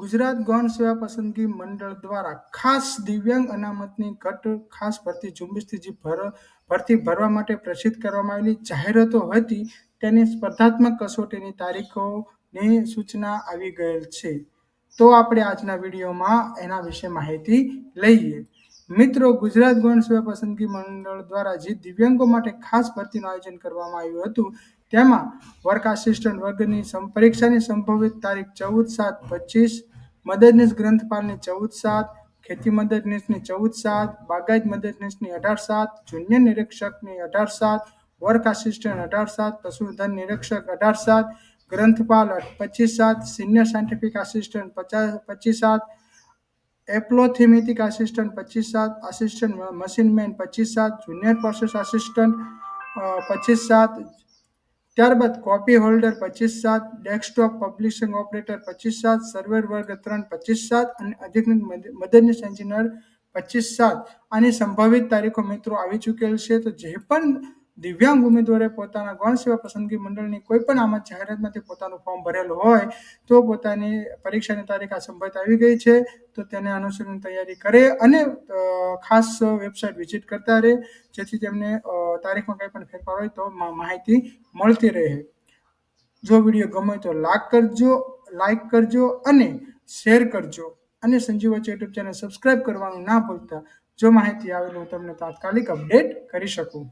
ગુજરાત ગૌણ સેવા પસંદગી મંડળ દ્વારા ખાસ દિવ્યાંગ અનામતની ઘટ ખાસ ભરતી ઝુંબેશથી જે ભર, ભરતી ભરવા માટે પ્રસિદ્ધ કરવામાં આવેલી જાહેરાતો હતી, તેની સ્પર્ધાત્મક કસોટીની તારીખોની સૂચના આવી ગયેલ છે. તો આપણે આજના વિડીયોમાં એના વિશે માહિતી લઈએ. મિત્રો, ગુજરાત ગૌણ સેવા પસંદગી મંડળ દ્વારા જે દિવ્યાંગો માટે ખાસ ભરતીનું આયોજન કરવામાં આવ્યું હતું, તેમાં વર્ક આસિસ્ટન્ટ વર્ગની પરીક્ષાની સંભવિત તારીખ ચૌદ સાત પચીસ મદદનીશ ગ્રંથપાલની ચૌદ સાત, ખેતી મદદનીશની ચૌદ સાત, બાગાયત મદદનીશની અઢાર સાત જુનિયર નિરીક્ષકની અઢાર સાત, વર્ક આસિસ્ટન્ટ અઢાર સાત, પશુધન નિરીક્ષક અઢાર સાત, ગ્રંથપાલ પચીસ સાત, સિનિયર સાયન્ટિફિક આસિસ્ટન્ટ પચાસ પચીસ સાત એપ્લોથેમેટિક આસિસ્ટન્ટ પચીસ સાત આસિસ્ટન્ટ મશીનમેન પચીસ સાત જુનિયર પ્રોસેસ આસિસ્ટન્ટ પચીસ સાત. ત્યારબાદ કોપી હોલ્ડર પચીસ સાત ડેસ્કટોપ પબ્લિશિંગ ઓપરેટર પચીસ સાત સર્વર વર્ગ ત્રણ પચીસ સાત અને અધિકૃત મદ- મદદનીશ એન્જિનિયર પચીસ સાત. આની સંભવિત તારીખો મિત્રો આવી ચૂકેલ છે. તો જે પણ દિવ્યાંગ ઉમેદવારે પોતાના ગૌણ સેવા પસંદગી મંડળની કોઈ પણ આમાં જાહેરાતમાંથી પોતાનું ફોર્મ ભરેલું હોય, તો પોતાની પરીક્ષાની તારીખ આ સંભવિત આવી ગઈ છે, તો તેને અનુસરીને તૈયારી કરે અને ખાસ વેબસાઇટ વિઝિટ કરતા રહે, જેથી તેમને તારીખમાં કંઈ પણ ફેરફાર હોય તો માહિતી મળતી રહે. જો વીડિયો ગમે તો લાઈક કરજો લાઈક કરજો અને શેર કરજો. અને સંજીવ વચ્ચે યુટ્યુબ ચેનલ સબસ્ક્રાઈબ કરવાનું ના ભૂલતા. જો માહિતી આવેલું હું તમને તાત્કાલિક અપડેટ કરી શકું.